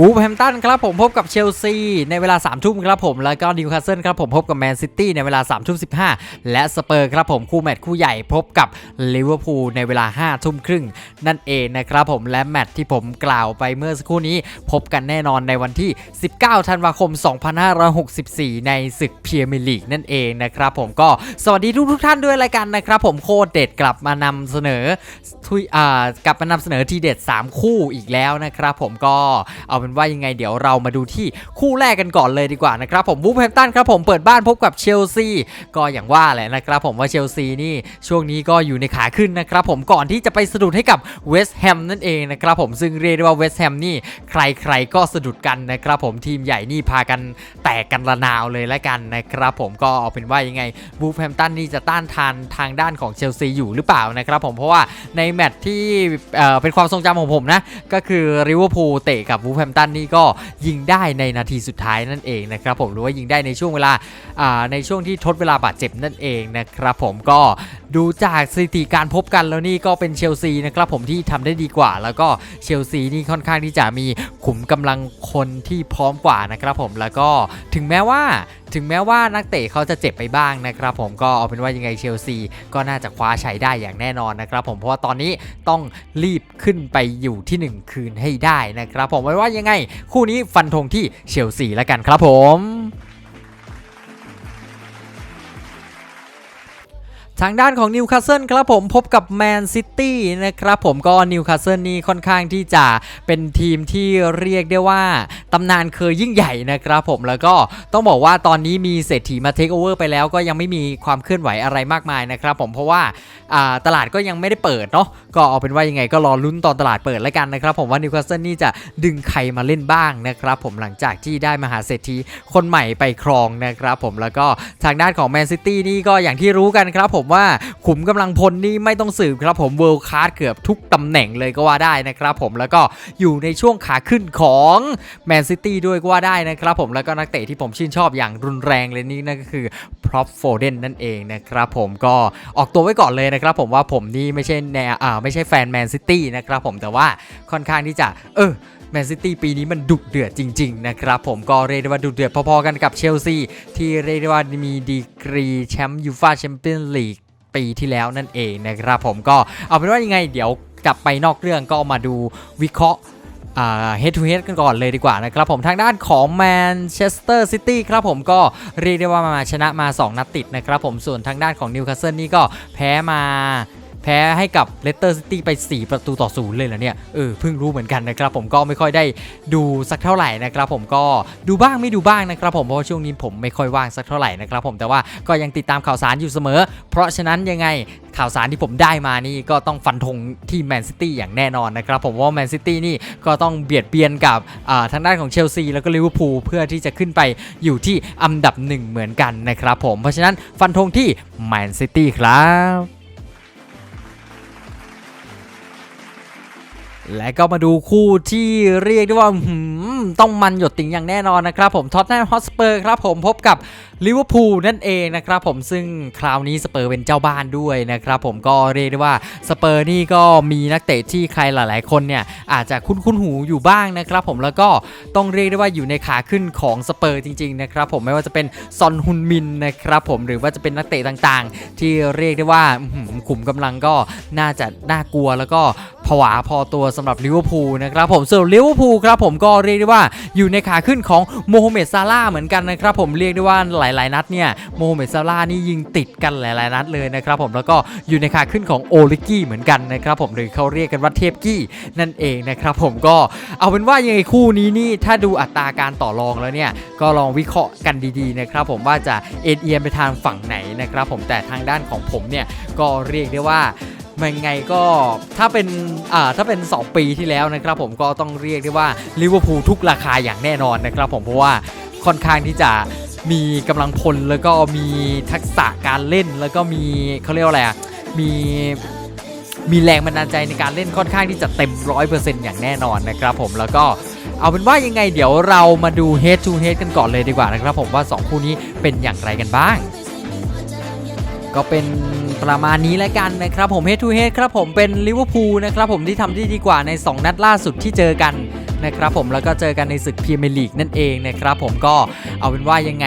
วูฟแฮมตันครับผมพบกับเชลซีในเวลา3ามทุ่มครับผมแล้วก็นิวคาสเซิลครับผมพบกับแมนซิตี้ในเวลา3ามทุ่มสิและสเปอร์ครับผมคู่แมตช์คู่ใหญ่พบกับลิเวอร์พูลในเวลา5้าทุ่มครึ่งนั่นเองนะครับผมและแมตช์ที่ผมกล่าวไปเมื่อสักครู่นี้ พบกันแน่นอนในวันที่ 19 ธันวาคม 2564 ในศึกพรีเมียร์มิลีกนั่นเองนะครับผมก็สวัสดีทุกทุกท่านด้วยรายกันนะครับผมโคตรเด็ดกลับมานำเสนอทุยอ่ากลับมานำเสนอทีเด็ด 3 คู่อีกแล้วนะครับผมก็เอาเป็นว่ายังไงเดี๋ยวเรามาดูที่คู่แรกกันก่อนเลยดีกว่านะครับผมวูฟแฮมตันครับผมเปิดบ้านพบกับเชลซีก็อย่างว่าแหละนะครับผมว่าเชลซีนี่ช่วงนี้ก็อยู่ในขาขึ้นนะครับผมก่อนที่จะไปสะดุดให้กับเวสต์แฮมนั่นเองนะครับผมซึ่งเรียกได้ว่าเวสต์แฮมนี่ใครๆก็สะดุดกันนะครับผมทีมใหญ่นี่พากันแตกกันระนาวเลยละกันนะครับผมก็เอาเป็นว่ายังไงวูฟแฮมตันนี่จะต้านทานทางด้านของเชลซีอยู่หรือเปล่านะครับผมเพราะว่าในแมตช์ที่เเป็นความทรงจำของผมนะก็คือริเวอร์พูลเตะกับวูฟแฮมตันนี่ก็ยิงได้ในนาทีสุดท้ายนั่นเองนะครับผมหรือว่ายิงได้ในช่วงเวลาในช่วงที่ทดเวลาบาดเจ็บนั่นเองนะครับผมก็ดูจากสถิติการพบกันแล้วนี่ก็เป็นเชลซีนะครับผมที่ทำได้ดีกว่า แล้วก็เชลซีนี่ค่อนข้างที่จะมีขุมกำลังคนที่พร้อมกว่านะครับผมแล้วก็ถึงแม้ว่าถึงแม้ว่านักเตะเขาจะเจ็บไปบ้างนะครับผมก็เอาเป็นว่ายังไงเชลซีก็น่าจะคว้าชัยได้อย่างแน่นอนนะครับผมเพราะว่าตอนนี้ต้องรีบขึ้นไปอยู่ที่ 1 คืนให้ได้นะครับผมไว้ว่ายังไงคู่นี้ฟันธงที่เชลซีแล้วกันครับผม ทางด้านของนิวคาสเซิลครับผมพบกับแมนซิตี้นะครับผมก็นิวคาสเซิลนี่ค่อนข้างที่จะเป็นทีมที่เรียกได้ว่าตำนานเคยยิ่งใหญ่นะครับผมแล้วก็ต้องบอกว่าตอนนี้มีเศรษฐีมาเทคโอเวอร์ไปแล้วก็ยังไม่มีความเคลื่อนไหวอะไรมากมายนะครับผมเพราะว่าตลาดก็ยังไม่ได้เปิดเนาะก็เอาเป็นว่ายังไงก็รอลุ้นตอนตลาดเปิดแล้วกันนะครับผมว่านิวคาสเซิลนี่จะดึงใครมาเล่นบ้างนะครับผมหลังจากที่ได้มหาเศรษฐีคนใหม่ไปครองนะครับผมแล้วก็ทางด้านของแมนซิตี้นี่ก็อย่างที่รู้กันครับผมว่าขุมกำลังพลนี่ไม่ต้องสืบครับผมเวิลด์คลาสเกือบทุกตำแหน่งเลยก็ว่าได้นะครับผมแล้วก็อยู่ในช่วงขาขึ้นของแมนซิตี้ด้วยก็ว่าได้นะครับผมแล้วก็นักเตะที่ผมชื่นชอบอย่างรุนแรงเลยนี่นั่นก็คือพร็อพโฟเดนนั่นเองนะครับผมก็ออกตัวไว้ก่อนเลยนะครับผมว่าผมนี่ไม่ใช่แนวอ่าไม่ใช่แฟนแมนซิตี้นะครับผมแต่ว่าค่อนข้างที่จะเออ แมนซิตี้ปีนี้มันดุเดือดจริง ๆ นะครับผมก็เรียกได้ว่าดุเดือดพอๆกันกับเชลซีที่เรียกได้ว่ามีดีกรีแชมป์ยูฟาแชมเปี้ยนลีกปีที่แล้วนั่นเองนะครับผมก็เอาเป็นว่ายังไงเดี๋ยวกลับไปนอกเรื่องก็มาดูวิเคราะห์อ่า head to head กันก่อนเลยดีกว่านะครับผมทางด้านของแมนเชสเตอร์ซิตี้ครับผมก็เรียกได้ว่ามาชนะมา 2 นัดติดนะครับผมส่วนทางด้านของนิวคาสเซิลนี่ก็แพ้มา แพ้ให้กับเลสเตอร์ซิตี้ไป 4 ประตูต่อศูนย์เลยเหรอเนี่ยเออเพิ่งรู้เหมือนกันนะครับผมก็ไม่ค่อยได้ดูสักเท่าไหร่นะครับผมก็ดูบ้างไม่ดูบ้างนะครับผมเพราะช่วงนี้ผมไม่ค่อยว่างสักเท่าไหร่นะครับผมแต่ว่าก็ยังติดตามข่าวสารอยู่เสมอ เพราะฉะนั้นยังไงข่าวสารที่ผมได้มานี่ก็ต้องฟันธงที่แมนซิตี้อย่างแน่นอนนะครับผมว่าแมนซิตี้นี่ก็ต้องเบียดเบียนกับทางด้านของเชลซีแล้วก็ลิเวอร์พูลเพื่อที่จะขึ้นไปอยู่ที่อันดับหนึ่งเหมือนกันนะครับผมเพราะฉะนั้นฟันธงที่แมนซิตี้ครับ และก็มาดูคู่ที่เรียกได้ว่าต้องมันหยดติ่งอย่างแน่นอนนะครับผมท็อตแนมฮอสเปอร์ครับผมพบกับลิเวอร์พูลนั่นเองนะครับผมซึ่งคราวนี้สเปอร์เป็นเจ้าบ้านด้วยนะครับผมก็เรียกได้ว่าสเปอร์นี่ก็มีนักเตะที่ใครหลาย ๆ คนเนี่ยอาจจะคุ้นๆหูอยู่บ้างนะครับผมแล้วก็ต้องเรียกได้ว่าอยู่ในขาขึ้นของสเปอร์จริง ๆ นะครับผมไม่ว่าจะเป็นซอนฮุนมินนะครับผมหรือว่าจะเป็นนักเตะต่างๆ ที่เรียกได้ว่าขุมกำลังก็น่าจะน่ากลัวแล้วก็ผวาพอตัวสำหรับลิเวอร์พูลนะครับผมส่วนลิเวอร์พูลครับผมก็เรียกได้ว่าอยู่ในขาขึ้นของโมฮัมเหม็ดซาร่าเหมือนกันนะครับผมเรียกได้ว่าหลาย ๆ นัดเนี่ยโมฮัมเหม็ดซาร่านี่ยิงติดกันหลาย ๆ นัดเลยนะครับผมแล้วก็อยู่ในขาขึ้นของโอลิกี้เหมือนกันนะครับผมหรือเขาเรียกกันว่าเทพกี้นั่นเองนะครับผมก็เอาเป็นว่ายังไงคู่นี้นี่ถ้าดูอัตราการต่อรองแล้วเนี่ยก็ลองวิเคราะห์กันดี ๆ นะครับผมว่าจะเอ็นเอียงไปทางฝั่งไหนนะครับผมแต่ทางด้านของผมเนี่ยก็เรียกได้ว่า มันไงก็ถ้าเป็นอ่าถ้าเป็น 2 ปีที่แล้วนะครับผมก็ต้องเรียกได้ว่าลิเวอร์พูลทุกราคาอย่างแน่นอนนะครับผมเพราะว่าค่อนข้างที่จะมีกำลังพลแล้วก็มีทักษะการเล่นแล้วก็มีเขาเรียกว่าอะไรมีมีแรงบันดาลใจในการเล่นค่อนข้างที่จะเต็มร้อยเปอร์เซ็นต์อย่างแน่นอนนะครับผมแล้วก็เอาเป็นว่ายังไงเดี๋ยวเรามาดู head to head กันก่อนเลยดีกว่านะครับผมว่า 2 คู่นี้เป็นอย่างไรกันบ้าง ก็เป็นประมาณนี้แล้วกันนะครับผม head to head ครับผมเป็นลิเวอร์พูลนะครับผมที่ทำได้ดีกว่าใน 2 นัดล่าสุดที่เจอกันนะครับผมแล้วก็เจอกันในศึกพรีเมียร์ลีกนั่นเองนะครับผมก็เอาเป็นว่ายังไง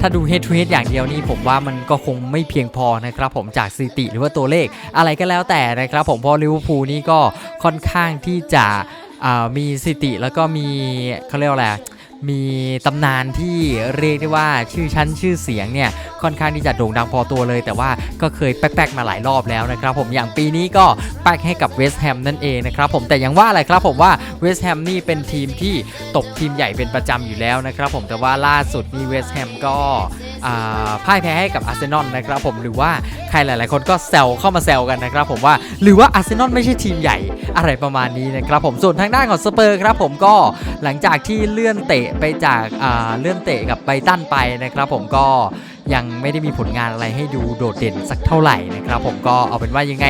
ถ้าดู head to head อย่างเดียวนี่ผมว่ามันก็คงไม่เพียงพอนะครับผมจากสถิติหรือว่าตัวเลขอะไรก็แล้วแต่นะครับผมเพราะลิเวอร์พูลนี่ก็ค่อนข้างที่จะมีสถิติแล้วก็มีเขาเรียกว่าอะไร มีตำนานที่เรียกได้ว่าชื่อชั้นชื่อเสียงเนี่ยค่อนข้างที่จะโด่งดังพอตัวเลย แต่ว่าก็เคยแป๊กๆมาหลายรอบแล้วนะครับผมอย่างปีนี้ก็แป๊กให้กับเวสต์แฮมนั่นเองนะครับผมแต่ยังว่าอะไรครับผมว่าเวสต์แฮมนี่เป็นทีมที่ตบทีมใหญ่เป็นประจำอยู่แล้วนะครับผมแต่ว่าล่าสุดนี่เวสต์แฮมก็ พ่ายแพ้ให้กับอาร์เซนอลนะครับผมหรือว่าใครหลาย ๆ คนก็แซวเข้ามาแซวกันนะครับผมว่าหรือว่าอาร์เซนอลไม่ใช่ทีมใหญ่อะไรประมาณนี้นะครับผมส่วนทางด้านของสเปอร์ครับผมก็หลังจากที่เลื่อนเตะไปจากาเลื่อนเตะกับไบตันไปนะครับผมก็ยังไม่ได้มีผลงานอะไรให้ดูโดดเด่นสักเท่าไหร่นะครับผมก็เอาเป็นว่ายังไง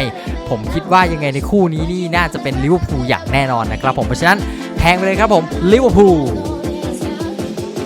ผมคิดว่ายังไงในคู่นี้นี่น่าจะเป็นลิเวอร์พูลอย่างแน่นอนนะครับผมเพราะฉะนั้นแทงไปเลยครับผมลิเวอร์พูล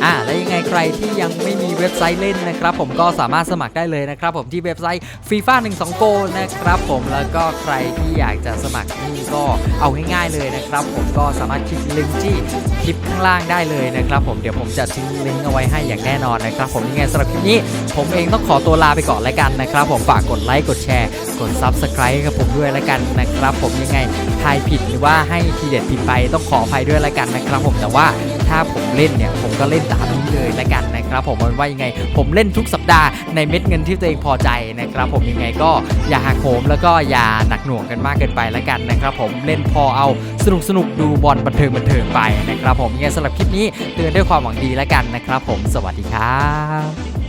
อ่าและยังไงใครที่ยังไม่มีเว็บไซต์เล่นนะครับ ผมก็สามารถสมัครได้เลยนะครับ ผมที่เว็บไซต์ FIFA 12 Go นะครับ ผมแล้วก็ใครที่อยากจะสมัครนี่ก็เอาง่ายๆเลยนะครับ ผมก็สามารถคลิกลิงก์ที่คลิปข้างล่างได้เลยนะครับ ผมเดี๋ยวผมจะทิ้งลิงก์เอาไว้ให้อย่างแน่นอนนะครับ ผมยังไงสำหรับคลิปนี้ ผมเองต้องขอตัวลาไปก่อนแล้วกันนะครับ ผมฝากกดไลค์กดแชร์ กด Subscribe กับผมด้วยแล้วกันนะครับ ผมยังไง ทายผิดหรือว่าให้ทีเด็ดผิดไปต้องขออภัยด้วยล้วกันนะครับผมแต่ว่าถ้าผมเล่นเนี่ยผมก็เล่นตามนี้เลยล้วกันนะครับผมเอาเป็นว่ายังไง ผมเล่นทุกสัปดาห์ในเม็ดเงินที่ตัวเองพอใจนะครับผมยังไงก็อย่าหักโหมแล้วก็อย่าหนักหน่วงกันมากเกินไปล้วกันนะครับผมเล่นพอเอาสนุกสนุกดูบอลบันเทิงบันเทิงไปนะครับผมยังไงสำหรับคลิปนี้เตือนด้วยความหวังดีล้วกันนะครับผมสวัสดีครับ